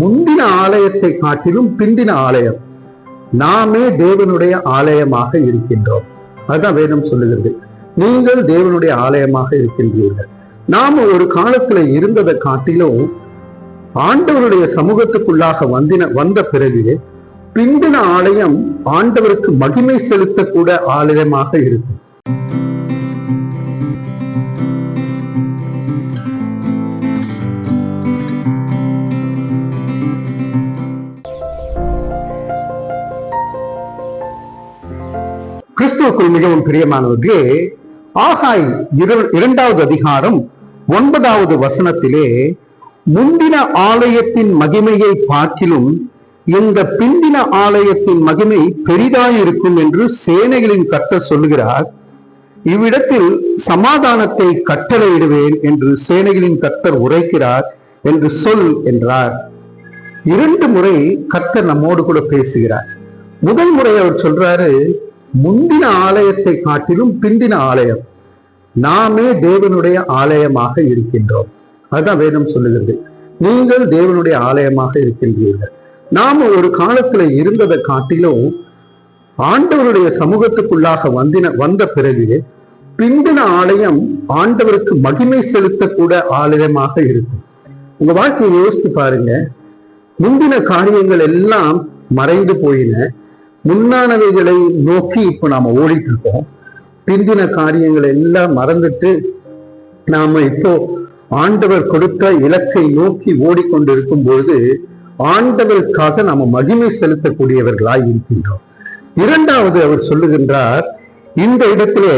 முந்தின ஆலயத்தை காட்டிலும் பிந்தின ஆலயம். நாமே தேவனுடைய ஆலயமாக இருக்கின்றோம். அதுதான் வேதம் சொல்லுகிறது. நீங்கள் தேவனுடைய ஆலயமாக இருக்கின்றீர்கள். நாம ஒரு காலத்துல இருந்ததை காட்டிலும் ஆண்டவருடைய சமூகத்துக்குள்ளாக வந்தின வந்த பிறகு பிந்தின ஆலயம் ஆண்டவருக்கு மகிமை செலுத்தக்கூட ஆலயமாக இருக்கும். கிறிஸ்துவுக்குள் மிகவும் பிரியமானவர்களே ஆகாய் இரண்டாவது அதிகாரம் ஒன்பதாவது வசனத்திலே முந்தின ஆலயத்தின் மகிமையை பார்க்கிலும் இந்த பிந்தின ஆலயத்தின் மகிமை பெரிதாயிருக்கும் என்று சேனைகளின் கட்ட சொல்லுகிறார். இவ்விடத்தில் சமாதானத்தை கட்டளையிடுவேன் என்று சேனைகளின் கத்தர் உரைக்கிறார் என்று சொல் என்றார். இரண்டு முறை கத்தர் நம்மோடு கூட பேசுகிறார். முதல் முறை அவர் சொல்றாரு முந்தின ஆலயத்தை காட்டிலும் பிந்தின ஆலயம். நாமே தேவனுடைய ஆலயமாக இருக்கின்றோம். அதுதான் வேதம் சொல்லுகிறது. நீங்கள் தேவனுடைய ஆலயமாக இருக்கின்றீர்கள். நாம ஒரு காலத்துல இருந்ததை காட்டிலும் ஆண்டவருடைய சமூகத்துக்குள்ளாக வந்தின வந்த பிறகு பிந்தின ஆலயம் ஆண்டவருக்கு மகிமை செலுத்தக்கூட ஆலயமாக இருக்கும். உங்க வாழ்க்கையை யோசித்து பாருங்க. முந்தின காரியங்கள் எல்லாம் மறைந்து போயின. முன்னானவைகளை நோக்கி இப்போ நாம ஓடிட்டு இருக்கோம் பிந்தின காரியங்களை எல்லாம் மறந்துட்டு நாம இப்போ ஆண்டவர் கொடுத்த இலக்கை நோக்கி ஓடிக்கொண்டிருக்கும் பொழுது ஆண்டவருக்காக நாம மகிமை செலுத்தக்கூடியவர்களாய் இருக்கின்றோம். இரண்டாவது அவர் சொல்லுகின்றார் இந்த இடத்திலே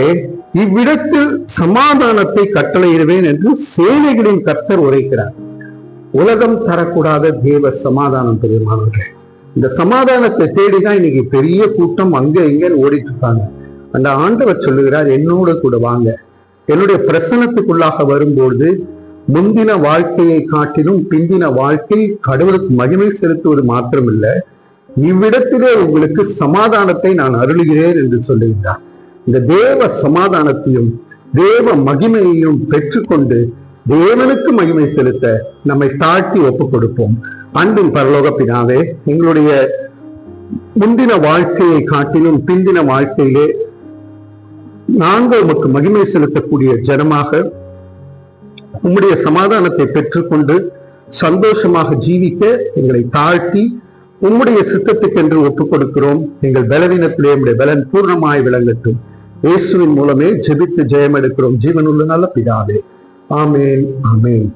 இவ்விடத்தில் சமாதானத்தை கட்டளையிடுவேன் என்று சேனைகளின் கர்த்தர் உரைக்கிறார். உலகம் தரக்கூடாத தேவ சமாதானம் பெருமானவர்கள் இந்த சமாதானத்தை தேடிதான் இன்னைக்கு பெரிய கூட்டம் அங்க இங்கன்னு ஓடிட்டு இருக்காங்க அந்த ஆண்டவர் சொல்லுகிறார் என்னோட கூட வாங்க. என்னுடைய பிரசனத்துக்குள்ளாக வரும்பொழுது முந்தின வாழ்க்கையை காட்டிலும் பிந்தின வாழ்க்கை கடவுளுக்கு மகிமை செலுத்துவது மாத்திரமில்ல இவ்விடத்திலே உங்களுக்கு சமாதானத்தை நான் அருளுகிறேன் என்று சொல்லுகிறார் இந்த தேவ சமாதானத்தையும் தேவ மகிமையையும் பெற்றுக்கொண்டு தேவனுக்கு மகிமை செலுத்த நம்மை தாழ்த்தி ஒப்புக் கொடுப்போம் அன்பின் பரலோக பினாவே எங்களுடைய முந்தின வாழ்க்கையை காட்டிலும் பிந்தின வாழ்க்கையிலே நாங்கள் உமக்கு மகிமை செலுத்தக்கூடிய ஜனமாக உம்முடைய சமாதானத்தை பெற்றுக்கொண்டு சந்தோஷமாக ஜீவிக்க எங்களை தாழ்த்தி உம்முடைய சித்தத்துக்கென்று ஒப்புக் கொடுக்கிறோம் எங்கள் பலவீனத்திலே உடைய பலன் பூர்ணமாய் விளங்கட்டும். இயேசுவின் மூலமே ஜெபித்து ஜெயம் எடுக்கிறோம் ஜீவனுள்ள நல்ல பிதாவே. ஆமேன் ஆமேன்